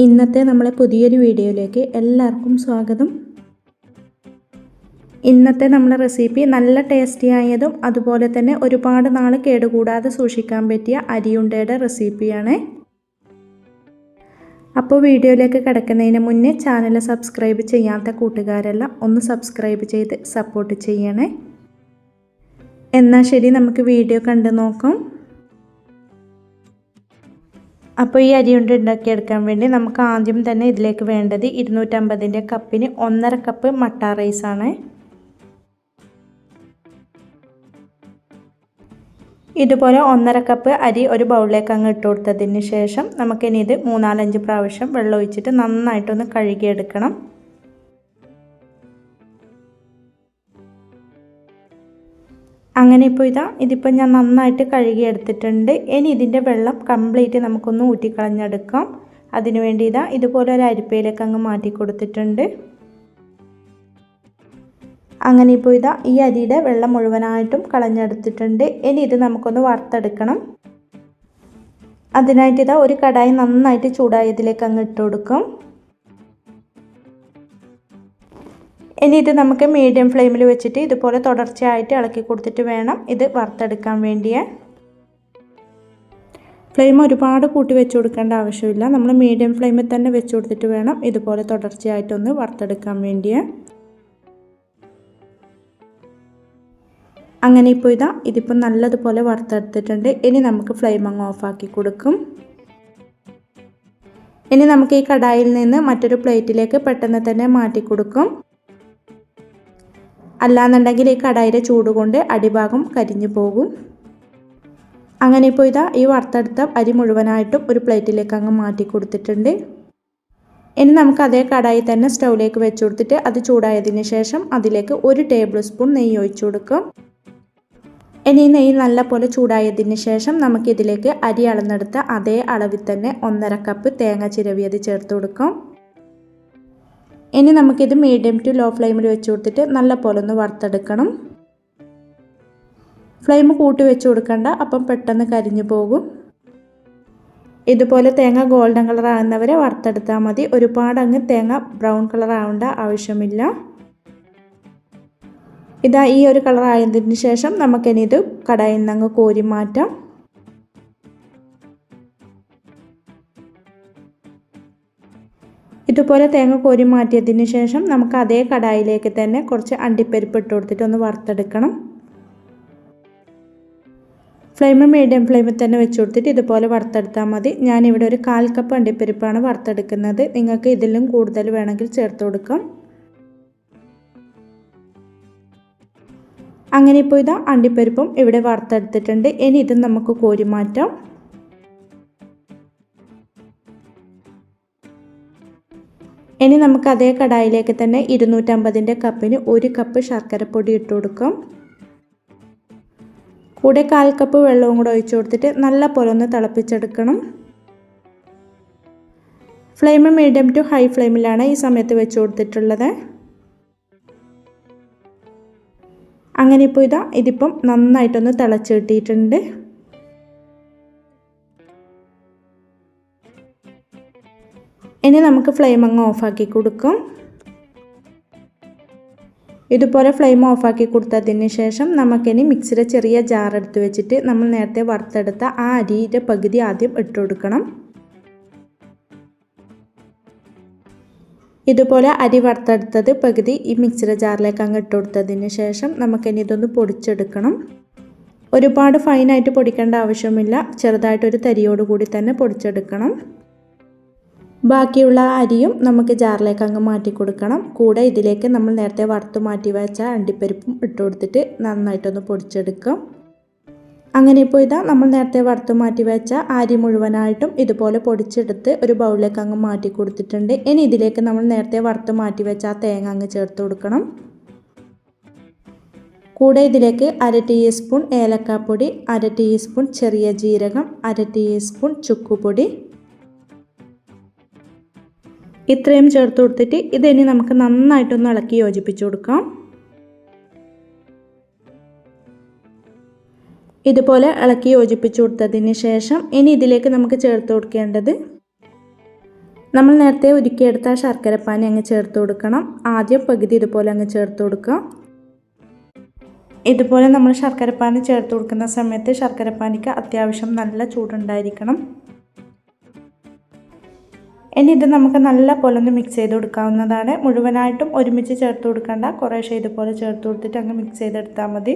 ഇന്നത്തെ നമ്മളെ പുതിയൊരു വീഡിയോയിലേക്ക് എല്ലാവർക്കും സ്വാഗതം. ഇന്നത്തെ നമ്മുടെ റെസിപ്പി നല്ല ടേസ്റ്റി ആയതും അതുപോലെ തന്നെ ഒരുപാട് നാൾ കേടുകൂടാതെ സൂക്ഷിക്കാൻ പറ്റിയ അരിയുണ്ടയുടെ റെസിപ്പിയാണ്. അപ്പോൾ വീഡിയോയിലേക്ക് കിടക്കുന്നതിന് മുന്നേ ചാനൽ സബ്സ്ക്രൈബ് ചെയ്യാത്ത കൂട്ടുകാരെല്ലാം ഒന്ന് സബ്സ്ക്രൈബ് ചെയ്ത് സപ്പോർട്ട് ചെയ്യണേ. എന്നാൽ ശരി നമുക്ക് വീഡിയോ കണ്ടു നോക്കാം. അപ്പോൾ ഈ അരി കൊണ്ട് ഉണ്ടാക്കിയെടുക്കാൻ വേണ്ടി നമുക്ക് ആദ്യം തന്നെ ഇതിലേക്ക് വേണ്ടത് ഇരുന്നൂറ്റമ്പതിന്റെ കപ്പിന് ഒന്നര കപ്പ് മട്ട റൈസാണ് ഇതുപോലെ ഒന്നര കപ്പ് അരി ഒരു ബൗളിലേക്ക് അങ്ങ് ഇട്ട് കൊടുത്തതിന് ശേഷം നമുക്കിനി ഇത് മൂന്നാലഞ്ച് പ്രാവശ്യം വെള്ളം ഒഴിച്ചിട്ട് നന്നായിട്ടൊന്ന് കഴുകിയെടുക്കണം. അങ്ങനെ ഇപ്പോൾ ഇതാ ഇതിപ്പോൾ ഞാൻ നന്നായിട്ട് കഴുകി എടുത്തിട്ടുണ്ട് ഇനി ഇതിന്റെ വെള്ളം കംപ്ലീറ്റ് നമുക്കൊന്ന് ഊറ്റിക്കളഞ്ഞെടുക്കാം. അതിനുവേണ്ടി ഇതാ ഇതുപോലെ ഒരു അരിപ്പയിലേക്ക് അങ്ങ് മാറ്റി കൊടുത്തിട്ടുണ്ട്. അങ്ങനെ ഇപ്പോൾ ഇതാ ഈ അരിയുടെ വെള്ളം മുഴുവനായിട്ടും കളഞ്ഞെടുത്തിട്ടുണ്ട്. ഇനി ഇത് നമുക്കൊന്ന് വറുത്തെടുക്കണം. അതിനായിട്ട് ഇതാ ഒരു കടായി നന്നായിട്ട് ചൂടായതിലേക്ക് അങ്ങ് ഇട്ട് കൊടുക്കും. ഇനി ഇത് നമുക്ക് മീഡിയം ഫ്ലെയിമിൽ വെച്ചിട്ട് ഇതുപോലെ തുടർച്ചയായിട്ട് ഇളക്കി കൊടുത്തിട്ട് വേണം ഇത് വറുത്തെടുക്കാൻ വേണ്ടിയേ. ഫ്ലെയിം ഒരുപാട് കൂട്ടി വെച്ച് കൊടുക്കേണ്ട ആവശ്യമില്ല. നമ്മൾ മീഡിയം ഫ്ലെയിമിൽ തന്നെ വെച്ച് കൊടുത്തിട്ട് വേണം ഇതുപോലെ തുടർച്ചയായിട്ടൊന്ന് വറുത്തെടുക്കാൻ വേണ്ടിയേ. അങ്ങനെ ഇപ്പോൾ ഇതാ ഇതിപ്പോൾ നല്ലതുപോലെ വറുത്തെടുത്തിട്ടുണ്ട്. ഇനി നമുക്ക് ഫ്ലെയിം അങ്ങ് ഓഫാക്കി കൊടുക്കും. ഇനി നമുക്ക് ഈ കടായിൽ നിന്ന് മറ്റൊരു പ്ലേറ്റിലേക്ക് പെട്ടെന്ന് തന്നെ മാറ്റി കൊടുക്കും. അല്ലാന്നുണ്ടെങ്കിൽ ഈ കടായിലെ ചൂട് കൊണ്ട് അടിഭാഗം കരിഞ്ഞു പോകും. അങ്ങനെ ഇപ്പോൾ ഇതാ ഈ വറുത്തെടുത്ത അരി മുഴുവനായിട്ടും ഒരു പ്ലേറ്റിലേക്ക് അങ്ങ് മാറ്റി കൊടുത്തിട്ടുണ്ട്. ഇനി നമുക്ക് അതേ കടായി തന്നെ സ്റ്റൗവിലേക്ക് വെച്ച് കൊടുത്തിട്ട് അത് ചൂടായതിന് ശേഷം അതിലേക്ക് ഒരു ടേബിൾ സ്പൂൺ നെയ്യ് ഒഴിച്ചു കൊടുക്കും. ഇനി നെയ്യ് നല്ലപോലെ ചൂടായതിന് ശേഷം നമുക്കിതിലേക്ക് അരി അളന്നെടുത്ത അതേ അളവിൽ തന്നെ ഒന്നര കപ്പ് തേങ്ങ ചിരവിയത് ചേർത്ത് കൊടുക്കാം. ഇനി നമുക്കിത് മീഡിയം ടു ലോ ഫ്ലെയിമിൽ വെച്ച് കൊടുത്തിട്ട് നല്ല പോലെ ഒന്ന് വറുത്തെടുക്കണം. ഫ്ലെയിം കൂട്ടി വെച്ച് കൊടുക്കണ്ട അപ്പം പെട്ടെന്ന് കരിഞ്ഞു പോകും. ഇതുപോലെ തേങ്ങ ഗോൾഡൻ കളർ ആകുന്നവരെ വറുത്തെടുത്താൽ മതി. ഒരുപാട് അങ്ങ് തേങ്ങ ബ്രൗൺ കളർ ആവേണ്ട ആവശ്യമില്ല. ഇതാ ഈ ഒരു കളർ ആയതിന് ശേഷം നമുക്കിനി ഇത് കടായിൽ നിന്ന് അങ്ങ് കോരി മാറ്റാം. ഇതുപോലെ തേങ്ങ കോരി മാറ്റിയതിന് ശേഷം നമുക്ക് അതേ കടായിലേക്ക് തന്നെ കുറച്ച് അണ്ടിപ്പരിപ്പ് ഇട്ട് കൊടുത്തിട്ട് ഒന്ന് വറുത്തെടുക്കണം. ഫ്ലെയിം മീഡിയം ഫ്ലെയിമിൽ തന്നെ വെച്ച് കൊടുത്തിട്ട് ഇതുപോലെ വറുത്തെടുത്താൽ മതി. ഞാനിവിടെ ഒരു കാൽ കപ്പ് അണ്ടിപ്പരിപ്പാണ് വറുത്തെടുക്കുന്നത്. നിങ്ങൾക്ക് ഇതിലും കൂടുതൽ വേണമെങ്കിൽ ചേർത്ത് കൊടുക്കാം. അങ്ങനെ ഇപ്പോൾ ഇതാ അണ്ടിപ്പരിപ്പും ഇവിടെ വറുത്തെടുത്തിട്ടുണ്ട്. ഇനി ഇത് നമുക്ക് കോരി മാറ്റാം. ഇനി നമുക്ക് അതേ കടായിലേക്ക് തന്നെ ഇരുന്നൂറ്റമ്പതിന്റെ കപ്പിന് ഒരു കപ്പ് ശർക്കരപ്പൊടി ഇട്ട് കൊടുക്കും. കൂടെ കാൽ കപ്പ് വെള്ളവും കൂടെ ഒഴിച്ചു കൊടുത്തിട്ട് നല്ല പോലെ ഒന്ന് തിളപ്പിച്ചെടുക്കണം. ഫ്ലെയിം മീഡിയം ടു ഹൈ ഫ്ലെയിമിലാണ് ഈ സമയത്ത് വെച്ച് കൊടുത്തിട്ടുള്ളത്. അങ്ങനെ ഇപ്പോൾ ഇതാ ഇതിപ്പം നന്നായിട്ടൊന്ന് തിളച്ച് കിട്ടിയിട്ടുണ്ട്. ഇനി നമുക്ക് ഫ്ലെയിം അങ്ങ് ഓഫാക്കി കൊടുക്കും. ഇതുപോലെ ഫ്ലെയിം ഓഫാക്കി കൊടുത്തതിന് ശേഷം നമുക്കിനി മിക്സിയുടെ ചെറിയ ജാർ എടുത്ത് വെച്ചിട്ട് നമ്മൾ നേരത്തെ വറുത്തെടുത്ത ആ അരിയുടെ പകുതി ആദ്യം ഇട്ട് കൊടുക്കണം. ഇതുപോലെ അരി വറുത്തെടുത്തത് പകുതി ഈ മിക്സിയുടെ ജാറിലേക്ക് അങ്ങ് ഇട്ട് കൊടുത്തതിന് ശേഷം നമുക്കിനി ഇതൊന്ന് പൊടിച്ചെടുക്കണം. ഒരുപാട് ഫൈനായിട്ട് പൊടിക്കേണ്ട ആവശ്യമില്ല. ചെറുതായിട്ടൊരു തരിയോട് കൂടി തന്നെ പൊടിച്ചെടുക്കണം. ബാക്കിയുള്ള അരിയും നമുക്ക് ജാറിലേക്ക് അങ്ങ് മാറ്റി കൊടുക്കണം. കൂടെ ഇതിലേക്ക് നമ്മൾ നേരത്തെ വറുത്ത് മാറ്റി വെച്ച അണ്ടിപ്പരിപ്പും ഇട്ട് കൊടുത്തിട്ട് നന്നായിട്ടൊന്ന് പൊടിച്ചെടുക്കാം. അങ്ങനെ ഇപ്പോൾ ഇതാ നമ്മൾ നേരത്തെ വറുത്ത് മാറ്റി വെച്ച അരി മുഴുവനായിട്ടും ഇതുപോലെ പൊടിച്ചെടുത്ത് ഒരു ബൗളിലേക്ക് അങ്ങ് മാറ്റി കൊടുത്തിട്ടുണ്ട്. ഇനി ഇതിലേക്ക് നമ്മൾ നേരത്തെ വറുത്ത് മാറ്റി വെച്ച ആ തേങ്ങ അങ്ങ് ചേർത്ത് കൊടുക്കണം. കൂടെ ഇതിലേക്ക് അര ടീസ്പൂൺ ഏലക്കാപ്പൊടി അര ടീസ്പൂൺ ചെറിയ ജീരകം അര ടീസ്പൂൺ ചുക്കുപൊടി ഇത്രയും ചേർത്ത് കൊടുത്തിട്ട് ഇതിനി നമുക്ക് നന്നായിട്ടൊന്ന് ഇളക്കി യോജിപ്പിച്ച് കൊടുക്കാം. ഇതുപോലെ ഇളക്കി യോജിപ്പിച്ചു കൊടുത്തതിന് ശേഷം ഇനി ഇതിലേക്ക് നമുക്ക് ചേർത്ത് കൊടുക്കേണ്ടത് നമ്മൾ നേരത്തെ ഉരുക്കിയെടുത്ത ശർക്കരപ്പാനി അങ്ങ് ചേർത്ത് കൊടുക്കണം. ആദ്യം പകുതി ഇതുപോലെ അങ്ങ് ചേർത്ത് കൊടുക്കുക. ഇതുപോലെ നമ്മൾ ശർക്കരപ്പാനി ചേർത്ത് കൊടുക്കുന്ന സമയത്ത് ശർക്കരപ്പാനിക്ക് അത്യാവശ്യം നല്ല ചൂടുണ്ടായിരിക്കണം. ഇനി ഇത് നമുക്ക് നല്ല പോലെ ഒന്ന് മിക്സ് ചെയ്ത് കൊടുക്കാവുന്നതാണ്. മുഴുവനായിട്ടും ഒരുമിച്ച് ചേർത്ത് കൊടുക്കേണ്ട. കുറേശ്ശെ ഇതുപോലെ ചേർത്ത് കൊടുത്തിട്ട് അങ്ങ് മിക്സ് ചെയ്തെടുത്താൽ മതി.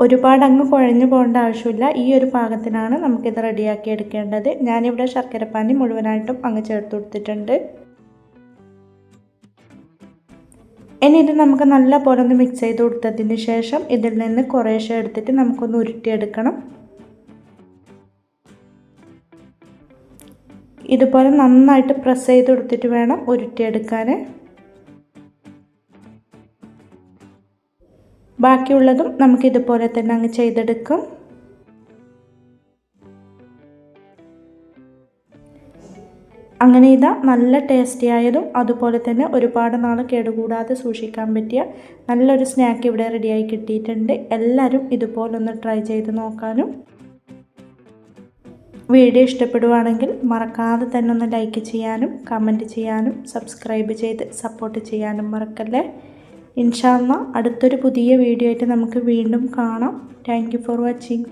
ഒരുപാട് അങ്ങ് കുഴഞ്ഞു പോകേണ്ട ആവശ്യമില്ല. ഈ ഒരു പാകത്തിനാണ് നമുക്കിത് റെഡിയാക്കി എടുക്കേണ്ടത്. ഞാനിവിടെ ശർക്കരപ്പാനി മുഴുവനായിട്ടും അങ്ങ് ചേർത്ത് കൊടുത്തിട്ടുണ്ട്. ഇനി ഇത് നമുക്ക് നല്ല പോലെ ഒന്ന് മിക്സ് ചെയ്ത് കൊടുത്തതിന് ശേഷം ഇതിൽ നിന്ന് കുറേശ്ശെ എടുത്തിട്ട് നമുക്കൊന്ന് ഉരുട്ടിയെടുക്കണം. ഇതുപോലെ നന്നായിട്ട് പ്രസ് ചെയ്ത് കൊടുത്തിട്ട് വേണം ഉരുട്ടിയെടുക്കാൻ. ബാക്കിയുള്ളതും നമുക്ക് ഇതുപോലെ തന്നെ അങ്ങ് ചെയ്തെടുക്കും. അങ്ങനെ ഇതാ നല്ല ടേസ്റ്റി ആയതും അതുപോലെ തന്നെ ഒരുപാട് നാൾ കേടുകൂടാതെ സൂക്ഷിക്കാൻ പറ്റിയ നല്ലൊരു സ്നാക്ക് ഇവിടെ റെഡിയായി കിട്ടിയിട്ടുണ്ട്. എല്ലാവരും ഇതുപോലൊന്ന് ട്രൈ ചെയ്ത് നോക്കാനും. വീഡിയോ ഇഷ്ടപ്പെടുവാണെങ്കിൽ മറക്കാതെ തന്നെ ഒന്ന് ലൈക്ക് ചെയ്യാനും കമന്റ് ചെയ്യാനും സബ്സ്ക്രൈബ് ചെയ്ത് സപ്പോർട്ട് ചെയ്യാനും മറക്കല്ലേ? ഇൻഷാല്ല അടുത്തൊരു പുതിയ വീഡിയോ ആയിട്ട് നമുക്ക് വീണ്ടും കാണാം. Thank for watching